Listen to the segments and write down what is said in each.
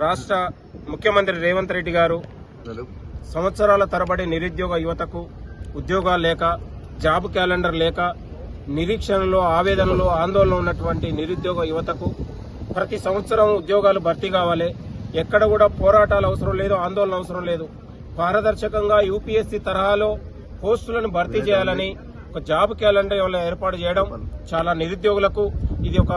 రాష్ట్ర ముఖ్యమంత్రి రేవంత్ రెడ్డి గారు సంవత్సరాల తరబడి నిరుద్యోగ యువతకు ఉద్యోగాలు లేక జాబ్ క్యాలెండర్ లేక నిరీక్షణలో ఆవేదనలో ఆందోళన ఉన్నటువంటి నిరుద్యోగ యువతకు ప్రతి సంవత్సరం ఉద్యోగాలు భర్తీ కావాలి. ఎక్కడ కూడా పోరాటాలు అవసరం లేదు ఆందోళన అవసరం లేదు. పారదర్శకంగా యూపీఎస్సీ తరహాలో పోస్టులను భర్తీ చేయాలని ఒక జాబ్ క్యాలెండర్ ఏర్పాటు చేయడం చాలా నిరుద్యోగులకు ఇది ఒక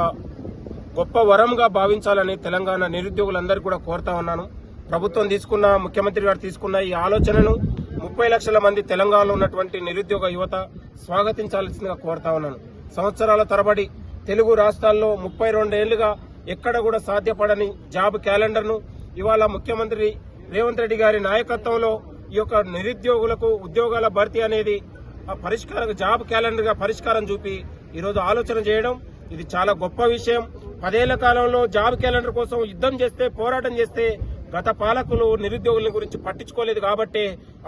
గొప్ప వరంగా భావించాలని తెలంగాణ నిరుద్యోగులందరికీ కూడా కోరుతా ఉన్నాను. ప్రభుత్వం తీసుకున్న ముఖ్యమంత్రి గారు తీసుకున్న ఈ ఆలోచనను ముప్పై లక్షల మంది తెలంగాణలో ఉన్నటువంటి నిరుద్యోగ యువత స్వాగతించాల్సిందిగా కోరుతా ఉన్నాను. సంవత్సరాల తరబడి తెలుగు రాష్ట్రాల్లో ముప్పై రెండేళ్ళుగా ఎక్కడ కూడా సాధ్యపడని జాబ్ క్యాలెండర్ను ఇవాళ ముఖ్యమంత్రి రేవంత్ రెడ్డి గారి నాయకత్వంలో ఈ యొక్క నిరుద్యోగులకు ఉద్యోగాల భర్తీ అనేది ఆ పరిష్కార జాబ్ క్యాలెండర్గా పరిష్కారం చూపి ఈరోజు ఆలోచన చేయడం ఇది చాలా గొప్ప విషయం. పదేళ్ళ కాలంలో జాబ్ క్యాలెండర్ కోసం యుద్ధం చేస్తే పోరాటం చేస్తే గత పాలకులు నిరుద్యోగుల గురించి పట్టించుకోలేదు కాబట్టి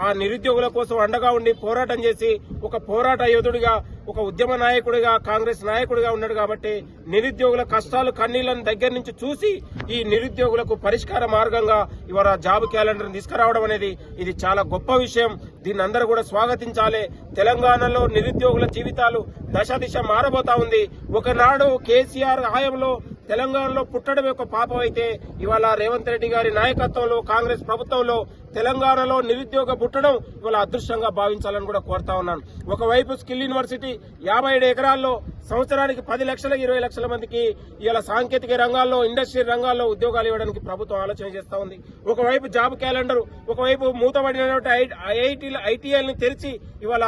ఆ నిరుద్యోగుల కోసం అండగా ఉండి పోరాటం చేసి ఒక పోరాట యోధుడిగా ఒక ఉద్యమ నాయకుడిగా కాంగ్రెస్ నాయకుడిగా ఉన్నాడు కాబట్టి నిరుద్యోగుల కష్టాలు కన్నీళ్ళను దగ్గర నుంచి చూసి ఈ నిరుద్యోగులకు పరిష్కార మార్గంగా ఇవాళ జాబ్ క్యాలెండర్ తీసుకురావడం అనేది ఇది చాలా గొప్ప విషయం. దీన్ని అందరూ కూడా స్వాగతించాలి. తెలంగాణలో నిరుద్యోగుల జీవితాలు దశ దిశ మారబోతా ఉంది. ఒకనాడు కేసీఆర్ హయాంలో తెలంగాణలో పుట్టడం యొక్క పాపం అయితే ఇవాళ రేవంత్ రెడ్డి గారి నాయకత్వంలో కాంగ్రెస్ ప్రభుత్వంలో తెలంగాణలో నిరుద్యోగ పుట్టడం ఇవాళ అదృష్టంగా భావించాలని కూడా కోరుతా ఉన్నాను. ఒకవైపు స్కిల్ యూనివర్సిటీ యాభై ఏడు ఎకరాల్లో సంవత్సరానికి పది లక్షల ఇరవై లక్షల మందికి ఇవాళ సాంకేతిక రంగాల్లో ఇండస్ట్రీ రంగాల్లో ఉద్యోగాలు ఇవ్వడానికి ప్రభుత్వం ఆలోచన చేస్తా ఉంది. ఒకవైపు జాబ్ క్యాలెండర్ ఒకవైపు మూతబడినటువంటి ఐఐటీ ఐటీఐలను తెరిచి ఇవాళ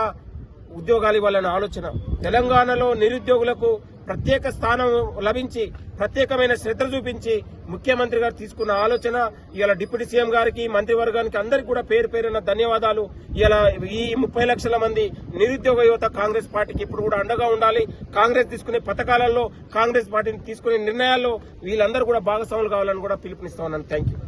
ఉద్యోగాలు ఇవ్వాలనే ఆలోచన. తెలంగాణలో నిరుద్యోగులకు ప్రత్యేక స్థానం లభించి ప్రత్యేకమైన శ్రద్ధ చూపించి ముఖ్యమంత్రి గారు తీసుకున్న ఆలోచన ఇలా డిప్యూటీ సీఎం గారికి మంత్రివర్గానికి అందరికి కూడా పేరు పేరున ధన్యవాదాలు. ఇలా ఈ ముప్పై లక్షల మంది నిరుద్యోగ యువత కాంగ్రెస్ పార్టీకి ఇప్పుడు కూడా అండగా ఉండాలి. కాంగ్రెస్ తీసుకునే పథకాలలో కాంగ్రెస్ పార్టీని తీసుకునే నిర్ణయాల్లో వీళ్ళందరూ కూడా భాగస్వాములు కావాలని కూడా పిలుపునిస్తా ఉన్నాను థ్యాంక్ యూ